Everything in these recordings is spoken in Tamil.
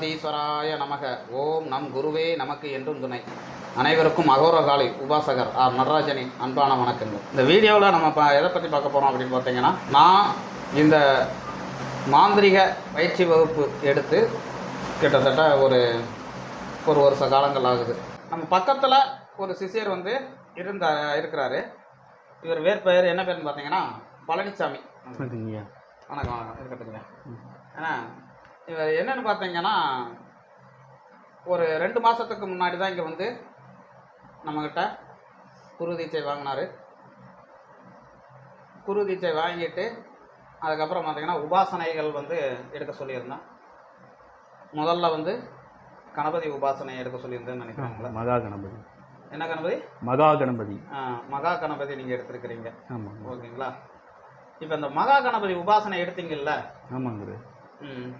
ஓம் அகதீஸ்வராய நமக. ஓம் நம் குருவே நமக்கு என்றும் துணை. அனைவருக்கும் அகோர காலை உபாசகர் ஆர் நடராஜனின் அன்பான வணக்கங்கள். இந்த வீடியோவில் நம்ம பா எதை பற்றி பார்க்க போகிறோம் அப்படின்னு பார்த்தீங்கன்னா நான் இந்த மாந்திரிக பயிற்சி வகுப்பு எடுத்து கிட்டத்தட்ட ஒரு ஒரு வருஷ காலங்கள் ஆகுது. நம்ம பக்கத்தில் ஒரு சிஷியர் வந்து இருந்த இருக்கிறாரு. இவர் வேறு என்ன பேருன்னு பார்த்தீங்கன்னா பழனிசாமி வணக்கம் வணக்கம். இருக்கட்டுங்க ஏன்னா என்னன்னு பார்த்தீங்கன்னா ஒரு ரெண்டு மாதத்துக்கு முன்னாடி தான் இங்கே வந்து நம்மக்கிட்ட குரு தீட்சை வாங்கினார். குரு தீட்சை வாங்கிட்டு அதுக்கப்புறம் பார்த்தீங்கன்னா உபாசனைகள் வந்து எடுக்க சொல்லியிருந்தேன். முதல்ல வந்து கணபதி உபாசனை எடுக்க சொல்லியிருந்தேன்னு நினைக்கிறேன் மகா கணபதி. என்ன கணபதி? மகா கணபதி. ஆ, மகா கணபதி நீங்கள் எடுத்திருக்கிறீங்க. ஆமாங்க ஓகேங்களா? இப்போ இந்த மகா கணபதி உபாசனை எடுத்தீங்கல்ல? ஆமாங்க ம்.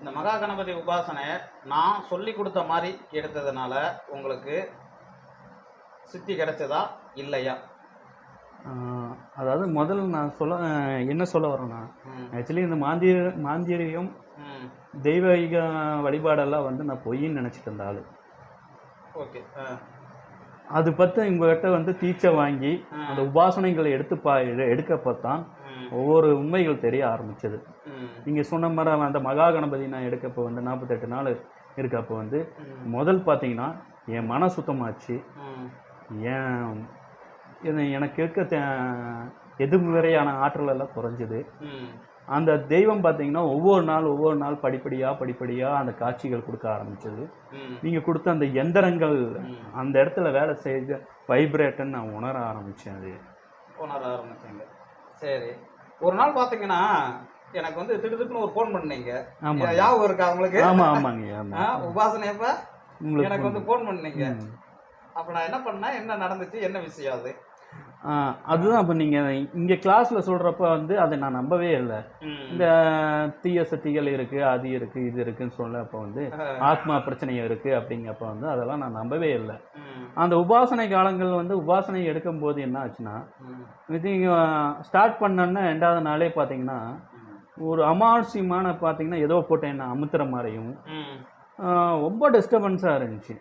இந்த மகா கணபதி உபாசனை நான் சொல்லி கொடுத்த மாதிரி எடுத்ததுனால உங்களுக்கு சித்தி கிடைச்சதா இல்லையா அதாவது முதல்ல நான் சொல்ல என்ன சொல்ல வரேன்னா. ஆக்சுவலி இந்த மாந்திர மாந்திரியம் ம். தெய்வீக வழிபாடெல்லாம் வந்து நான் பொய்ன்னு நினச்சிட்டு இருந்த ஆளு ஓகே. அது பற்றி உங்ககிட்ட வந்து தீட்சை வாங்கி. அந்த உபாசனைகளை எடுத்து பா எடுக்கப்பத்தான் ம். ஒவ்வொரு உண்மைகள் தெரிய ஆரம்பிச்சது. நீங்கள் சொன்ன மாதிரி அந்த மகா கணபதி நான் எடுக்கப்போ வந்து நாற்பத்தெட்டு நாள் இருக்கப்போ வந்து. முதல் பார்த்தீங்கன்னா என் மன சுத்தமாச்சு இது எனக்கு இருக்க எதிர்மறையான ஆற்றல் எல்லாம் குறைஞ்சிது. அந்த தெய்வம் பார்த்தீங்கன்னா ஒவ்வொரு நாள் ஒவ்வொரு நாள் படிப்படியாக படிப்படியாக அந்த காட்சிகள் கொடுக்க ஆரம்பிச்சது. நீங்கள் கொடுத்த அந்த எந்திரங்கள். அந்த இடத்துல வேலை செய்து வைப்ரேட்டுன்னு நான் உணர ஆரம்பித்தேன் அது உணர ஆரம்பிச்சீங்க சரி ஒரு நாள் பார்த்தீங்கன்னா எனக்கு வந்து திடுதுப்புன்னு ஒரு ஃபோன் பண்ணீங்க. ஞாபகம் இருக்கா உங்களுக்கு? ஆமாம் ஆமாங்க உபாசனை உங்களுக்கு எனக்கு வந்து ஃபோன் பண்ணீங்க. அப்ப நான் என்ன பண்ணேன்? என்ன நடந்துச்சு? என்ன விஷயம் அது? அதுதான் இப்போ நீங்கள் இங்கே கிளாஸில் சொல்கிறப்ப வந்து அதை நான் நம்பவே இல்லை. இந்த தீய சக்திகள் இருக்குது அது இருக்குது இது இருக்குன்னு சொல்ல அப்போ வந்து ஆத்மா பிரச்சனை இருக்குது அப்படிங்கப்ப வந்து அதெல்லாம் நான் நம்பவே இல்லை. அந்த உபாசனை காலங்கள் வந்து உபாசனை எடுக்கும்போது என்ன ஆச்சுன்னா. இது ஸ்டார்ட் பண்ணோன்னா ரெண்டாவது நாளே பார்த்தீங்கன்னா ஒரு அமானுஷ்யமான பார்த்தீங்கன்னா ஏதோ போட்டு என்ன அமுத்துற மாதிரியும் ரொம்ப டிஸ்டர்பன்ஸாக இருந்துச்சு.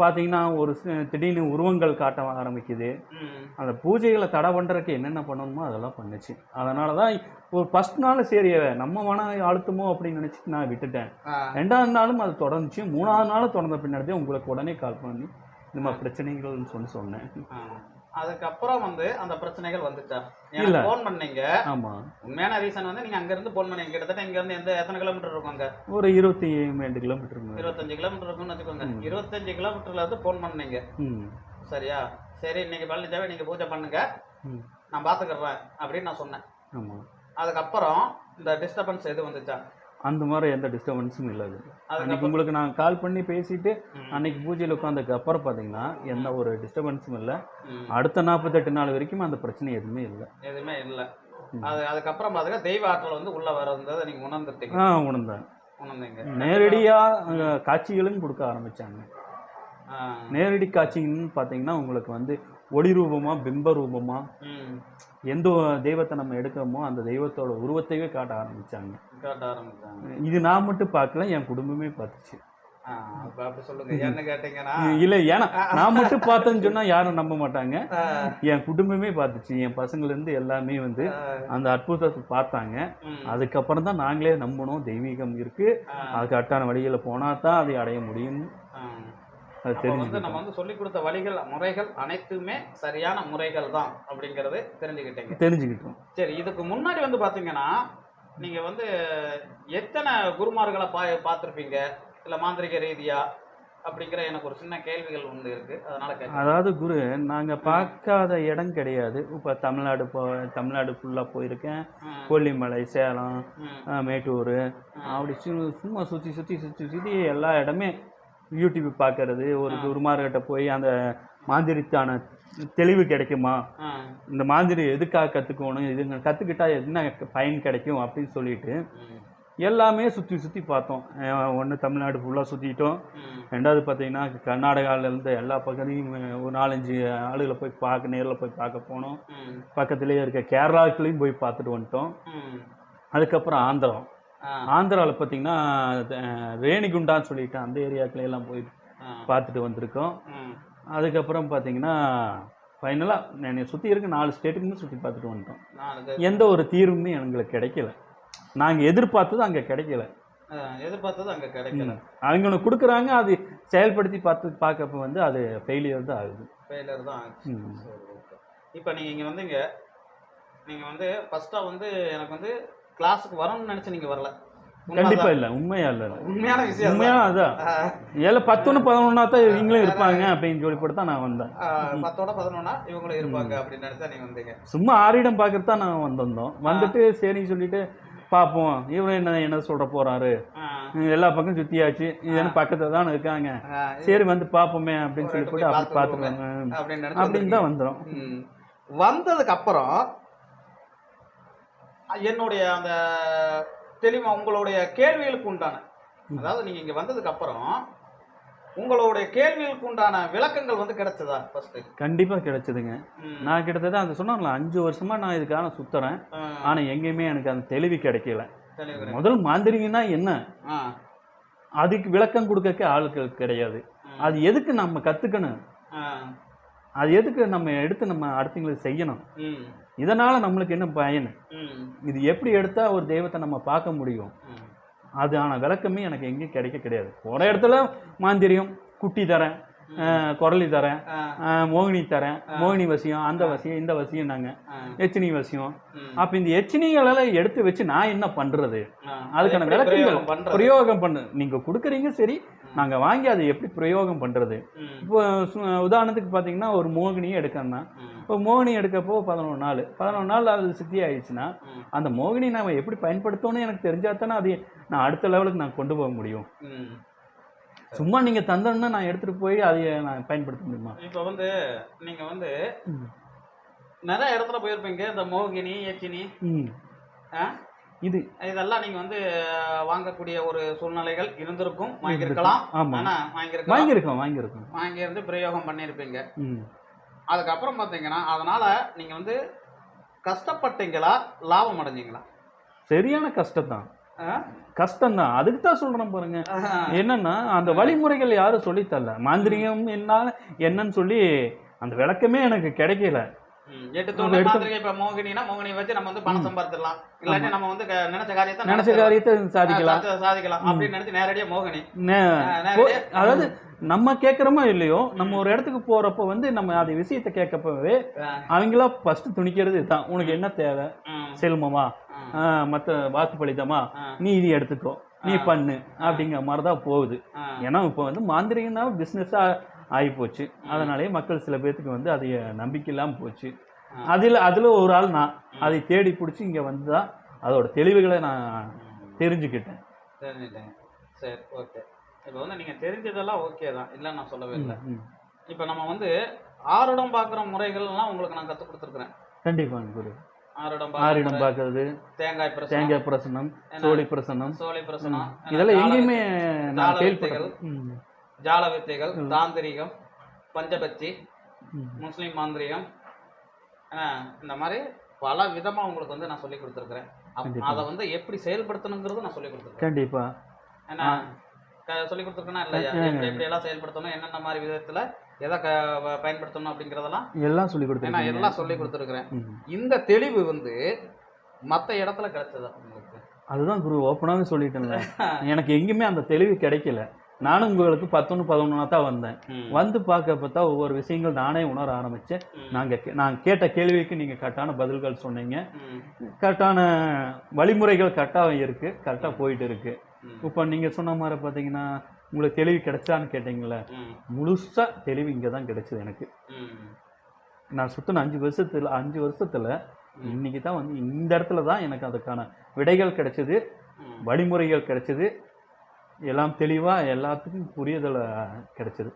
பார்த்தீங்கன்னா ஒரு திடீர்னு உருவங்கள் காட்ட ஆரம்பிக்குது. அந்த பூஜைகளை தடை பண்ணுறதுக்கு என்னென்ன பண்ணணுமோ அதெல்லாம் பண்ணுச்சு அதனால தான் ஒரு ஃபஸ்ட் நாள் சரி நம்ம மன அழுத்தமோ அப்படின்னு நினச்சிட்டு நான் விட்டுட்டேன். ரெண்டாவது நாளும் அது தொடர்ந்துச்சு மூணாவது நாளும் தொடர்ந்த பின்னாடி உங்களுக்கு உடனே கால் பண்ணி இந்த மாதிரி பிரச்சனைகள்னு சொல்லி சொன்னேன். அதுக்கப்புறம் வந்து அந்த பிரச்சனைகள் வந்துச்சா? இல்ல. எனக்கு ஃபோன் பண்ணீங்க. ஆமாம் உண்மையான ரீசன் வந்து நீங்க அங்க இருந்து ஃபோன் பண்ணீங்க. கிட்டத்தட்ட இங்க இருந்து எந்த எத்தனை கிலோமீட்டர் இருக்கும் அங்க ஒரு இருபத்தி ரெண்டு கிலோமீட்டர் இருபத்தஞ்சு கிலோமீட்டர் இருக்கும்னு வச்சுக்கோங்க. இருபத்தஞ்சு கிலோமீட்டர்ல இருந்து ஃபோன் பண்ணீங்க. சரியா? சரி இன்னைக்கு பழனிச்சாவே நீங்க பூஜை பண்ணுங்க. நான் பாத்துக்கிறேன் அப்படின்னு நான் சொன்னேன். ஆமாம் அதுக்கப்புறம் இந்த டிஸ்டர்பன்ஸ் எது வந்துச்சா? அந்த மாதிரி எந்த டிஸ்டர்பன்ஸும் இல்லை அன்னைக்கு உங்களுக்கு நான் கால் பண்ணி பேசிட்டு. அன்னைக்கு பூஜையில் உட்காந்ததுக்கு அப்புறம் பார்த்தீங்கன்னா எந்த ஒரு டிஸ்டர்பன்ஸும் இல்லை. அடுத்த நாற்பத்தெட்டு நாள் வரைக்கும் அந்த பிரச்சனை எதுவுமே இல்லை எதுவுமே இல்ல. அது அதுக்கப்புறம் பாத்துக்க தெய்வ ஆற்றல் வந்து உள்ள வர்றதை நீங்க உணர்ந்துட்டீங்க ஆ உணர்ந்தேன் உணர்ந்தீங்க நேரடியாக காட்சிகளும் கொடுக்க ஆரம்பிச்சாங்க ஆ. நேரடி காட்சின்னு பார்த்தீங்கன்னா உங்களுக்கு வந்து ஒளி ரூபமா பிம்ப ரூபமா ம். எந்த தெய்வத்தை நம்ம எடுக்கிறோமோ அந்த தெய்வத்தோட உருவத்தையே காட்ட ஆரம்பிச்சாங்க காட்ட ஆரம்பிச்சாங்க. இது நான் மட்டும் பார்க்கல என் குடும்பமே பார்த்துச்சு. இல்லை ஏன்னா நான் மட்டும் பார்த்தேன்னு சொன்னா யாரும் நம்ப மாட்டாங்க. என் குடும்பமே பார்த்துச்சு. என் பசங்கள்லேருந்து எல்லாமே வந்து அந்த அற்புதத்தை பார்த்தாங்க. அதுக்கப்புறம் தான் நாங்களே நம்பணும் தெய்வீகம் இருக்கு. அதுக்கு அட்டான வழியில போனா தான் அதை அடைய முடியும். அது வந்து நம்ம வந்து சொல்லி கொடுத்த வழிகள் முறைகள் அனைத்துமே சரியான முறைகள் தான் அப்படிங்கறது தெரிஞ்சுக்கிட்டீங்க. தெரிஞ்சுக்கிட்டோம். சரி இதுக்கு முன்னாடி வந்து பாத்தீங்கன்னா நீங்க வந்து எத்தனை குருமார்களை பா பார்த்துருப்பீங்க? இல்ல மாந்திரிக ரீதியா அப்படிங்கிற எனக்கு ஒரு சின்ன கேள்விகள் ஒன்று இருக்கு. அதனால அதாவது குரு நாங்க பார்க்காத இடம் கிடையாது. இப்போ தமிழ்நாடு போ தமிழ்நாடு ஃபுல்லா போயிருக்கேன். கொல்லிமலை சேலம் மேட்டூர் அப்படி சும்மா சுற்றி சுற்றி சுற்றி சுற்றி எல்லா இடமே யூடியூப் பார்க்கறது ஒரு குருமார்கிட்ட போய் அந்த மாந்திரித்தான தெளிவு கிடைக்குமா? இந்த மாதிரி எதுக்காக கற்றுக்கணும் இது கற்றுக்கிட்டா என்ன பயன் கிடைக்கும் அப்படின்னு சொல்லிட்டு எல்லாமே சுற்றி சுற்றி பார்த்தோம். ஒன்று தமிழ்நாடு ஃபுல்லாக சுற்றிட்டோம் ரெண்டாவது பார்த்தீங்கன்னா கர்நாடகாவில் இருந்து எல்லா பக்கத்தையும் ஒரு நாலஞ்சு ஆளுகளை போய் பார்க்க நேரில் போய் பார்க்க போனோம். பக்கத்துலேயே இருக்க கேரளாக்குலேயும் போய் பார்த்துட்டு வந்துட்டோம். அதுக்கப்புறம் ஆந்திரம். ஆந்திராவில் பார்த்தீங்கன்னா ரேணிகுண்டான்னு சொல்லிட்டு அந்த ஏரியாக்குள்ள எல்லாம் போய் பார்த்துட்டு வந்திருக்கோம். அதுக்கப்புறம் பார்த்தீங்கன்னா ஃபைனலாக என்னை சுற்றி இருக்க நாலு ஸ்டேட்டுக்குமே சுற்றி பார்த்துட்டு வந்துட்டோம். எந்த ஒரு தீர்வுமே எங்களுக்கு கிடைக்கல. நாங்கள் எதிர்பார்த்தது அங்கே கிடைக்கல. எதிர்பார்த்தது அங்க கிடைக்கல. அவங்க ஒன்று கொடுக்குறாங்க அது செயல்படுத்தி பார்த்து பார்க்கப்ப வந்து அது ஃபெயிலியர் தான் ஆகுது. ஃபெயிலியர் தான் இப்போ நீங்கள் இங்கே வந்தீங்க நீங்கள் வந்து ஃபஸ்ட்டாக வந்து எனக்கு வந்து கிளாஸுக்கு வரணும்னு நினச்சி நீங்கள் வரல. கண்டிப்பா இல்லை உண்மையா இல்லை. உண்மையான விஷயம் உண்மையா அதுதான். அதான். ஏழை பத்தொன்று பதினொன்னா தான் இவங்களும் இருப்பாங்க அப்படின்னு சொல்லி போட்டு தான் நான் வந்தேன். பத்தோட பதினொன்னா இவங்களும் இருப்பாங்க அப்படின்னு நினச்சா நீங்கள் வந்தீங்க. சும்மா ஆரிடம் பார்க்கறது தான் நான் வந்திருந்தோம். வந்துட்டு சரின்னு சொல்லிட்டு பார்ப்போம் இவரு என்ன என்ன சொல்ற போறாரு? எல்லா பக்கம் சுத்தியாச்சு. இது பக்கத்துல தான் இருக்காங்க? சரி வந்து பார்ப்போமே அப்படின்னு சொல்லி போட்டு அப்படி பார்த்துருவாங்க அப்படின்னு தான் வந்துடும். வந்ததுக்கு அப்புறம் என்னுடைய அந்த தெளிவா உங்களுடைய கேள்விகளுக்கு உண்டான அதாவது நீங்க இங்க வந்ததுக்கு அப்புறம் உங்களுடைய கேள்விகளுக்கு உண்டான விளக்கங்கள் வந்து கிடைச்சதா ஃபர்ஸ்ட் கண்டிப்பா கிடைச்சதுங்க. நான் கிட்டத்தட்ட அந்த சொன்னாங்களா அஞ்சு வருஷமா நான் இதுக்கான சுத்துறேன். ஆனா எங்கேயுமே எனக்கு அந்த தெளிவு கிடைக்கல. முதல் மாந்திரிகன்னா என்ன? அதுக்கு விளக்கம் கொடுக்க ஆளுகள் கிடையாது. அது எதுக்கு நம்ம கத்துக்கணும்? அது எதுக்கு நம்ம எடுத்து நம்ம அடுத்தவங்களுக்கு செய்யணும்? இதனால நம்மளுக்கு என்ன பயன்? இது எப்படி எடுத்தா ஒரு தெய்வத்தை நம்ம பார்க்க முடியும்? அதுக்கான விளக்கமே எனக்கு எங்கேயும் கிடைக்க கிடையாது. போற இடத்துல மாந்திரியம் குட்டி தரேன் குரலி தரேன் மோகினி தரேன் மோகினி வசியம் அந்த வசியம் இந்த வசியம் நாங்க. எச்சினி வசியம். அப்ப இந்த எச்சினிகளெல்லாம் எடுத்து வச்சு நான் என்ன பண்றது? அதுக்கான விளக்கங்கள் பிரயோகம் பண்ணு. நீங்க கொடுக்குறீங்க சரி நாங்க வாங்கி அதை எப்படி பிரயோகம் பண்றது? இப்போ உதாரணத்துக்கு பார்த்தீங்கன்னா ஒரு மோகினியை எடுக்கணும்னா இப்போ மோகினி எடுக்கப்போ பதினொன்று நாள். பதினொன்று நாள் அது சித்தி ஆயிடுச்சுன்னா அந்த மோகினி நாம எப்படி பயன்படுத்தணும்னு எனக்கு தெரிஞ்சா தானே அது நான் அடுத்த லெவலுக்கு நான் கொண்டு போக முடியும். சும்மா நீங்க தந்தோன்னா நான் எடுத்துட்டு போய் அதை நான் பயன்படுத்த முடியுமா? இப்போ வந்து நீங்க வந்து. நிறைய இடத்துல போயிருப்பீங்க இந்த மோகினி எச்சினி. ஆ? இது இதெல்லாம் நீங்க வந்து வாங்கக்கூடிய ஒரு சூழ்நிலைகள் இருந்திருக்கும் வாங்கியிருக்கலாம். ஆனா வாங்கியிருக்கோம் வாங்கியிருக்கோம் வாங்கி இருந்து பிரயோகம் பண்ணியிருப்பீங்க. அதுக்கப்புறம் பார்த்தீங்கன்னா அதனால நீங்க வந்து கஷ்டப்பட்டீங்களா லாபம் அடைஞ்சீங்களா? சரியான கஷ்டம் தான்? கஷ்டம் தான் அதுக்கு தான் சொல்றேன் பாருங்க. என்னன்னா அந்த வழிமுறைகள் யாரும் சொல்லித் தரல. மாந்திரிகம் என்ன என்னன்னு சொல்லி அந்த விளக்கமே எனக்கு கிடைக்கல. எட்டு தூண் மாதிரி இப்ப மோகினினா மோகினியை வச்சு நம்ம வந்து பணம் சம்பாதிச்சிடலாம். இல்லாட்டி நம்ம வந்து நினைச்ச காரியத்தை நினைச்ச. காரியத்தை சாதிக்கலாம். சாதிக்கலாம். அப்படின்னு நினைச்சு நேரடியா மோகினி. அதாவது நம்ம கேட்குறோமோ இல்லையோ நம்ம ஒரு இடத்துக்கு போறப்போ வந்து நம்ம அது விஷயத்தை கேட்கப்பவே அவங்களா ஃபர்ஸ்ட் துணிக்கிறது இதுதான். உனக்கு என்ன தேவை? ம், செல்வமா? ம், மற்ற வாக்கு பலிதமா? நீ இது எடுத்துக்கோ. நீ பண்ணு. அப்படிங்கிற மாதிரி தான் போகுது ஏன்னா இப்போ வந்து மாந்திரிகம்னா பிஸ்னஸாக ஆகிப்போச்சு. அதனாலேயே மக்கள் சில பேர்த்துக்கு வந்து அது நம்பிக்கை இல்லாமல் போச்சு. அதில் அதில் ஒரு ஆள் நான். அதை தேடி பிடிச்சி இங்கே வந்து தான் அதோட தெளிவுகளை நான் தெரிஞ்சுக்கிட்டேன். தெரிஞ்சுட்டேன். சரி ஓகே. இப்போ வந்து நீங்க தெரிஞ்சதெல்லாம் ஓகே தான். இல்லை நான் சொல்லவே இல்லை. இப்போ நம்ம வந்து ஆறுடம் பார்க்குற முறைகள்லாம் உங்களுக்கு நான் கற்றுக் கொடுத்துருக்குறேன். கண்டிப்பாங்க குரு. ஆறுடம் பார்க்குற பார்க்கறது தேங்காய் பிரசனம். தேங்காய் பிரசனம் சோழி பிரசனம். சோலை பிரசனம். இதெல்லாம் எங்கேயுமே நான். கேள்விப்பட்டேன் ஜால வித்தைகள் தாந்திரிகம் பஞ்சபட்சி. முஸ்லீம் மாந்திரிகம் இந்த மாதிரி பல விதமா உங்களுக்கு வந்து நான் சொல்லி கொடுத்துருக்குறேன். அதை வந்து எப்படி செயல்படுத்தணுங்கிறது நான் சொல்லி கொடுத்துருக்கேன் கண்டிப்பா. ஏன்னா சொல்லி கொடுத்துருக்கேனா இல்லையா. எப்படி எல்லாம் செயல்படுத்தணும் என்னென்ன மாதிரி விதத்துல எதை க பயன்படுத்தணும் அப்படிங்கிறதெல்லாம் எல்லாம் சொல்லி ஏன்னா கொடுத்துருக்கீங்க எல்லாம் சொல்லி கொடுத்துருக்குறேன். இந்த தெளிவு வந்து மற்ற இடத்துல கிடைச்சதா உங்களுக்கு. அதுதான் குரு ஓப்பனாகவே சொல்லிட்டேன்ல. எனக்கு எங்கேயுமே அந்த தெளிவு கிடைக்கல. நானும் உங்களுக்கு பத்தொன்று பதினொன்னா தான் வந்தேன். வந்து பார்க்க பார்த்தா ஒவ்வொரு விஷயங்கள் நானே உணர ஆரம்பிச்சேன் ம். நாங்கள் நான் கேட்ட கேள்விக்கு நீங்கள் கரெக்டான பதில்கள் சொன்னீங்க. கரெக்டான வழிமுறைகள் கரெக்டாக இருக்கு கரெக்டாக போயிட்டு இருக்கு ம். இப்போ நீங்கள் சொன்ன மாதிரி பார்த்தீங்கன்னா உங்களுக்கு தெளிவு கிடைச்சான்னு கேட்டிங்களே ம். முழுசா தெளிவு இங்கே தான் கிடைச்சது எனக்கு. நான் சுற்றின அஞ்சு வருஷத்துல அஞ்சு வருஷத்துல இன்னைக்கு தான் வந்து இந்த இடத்துல தான் எனக்கு அதுக்கான விடைகள் கிடைச்சது. வழிமுறைகள் கிடைச்சது எல்லாம் தெளிவாக எல்லாத்துக்கும் புரியுதலை கிடச்சிது.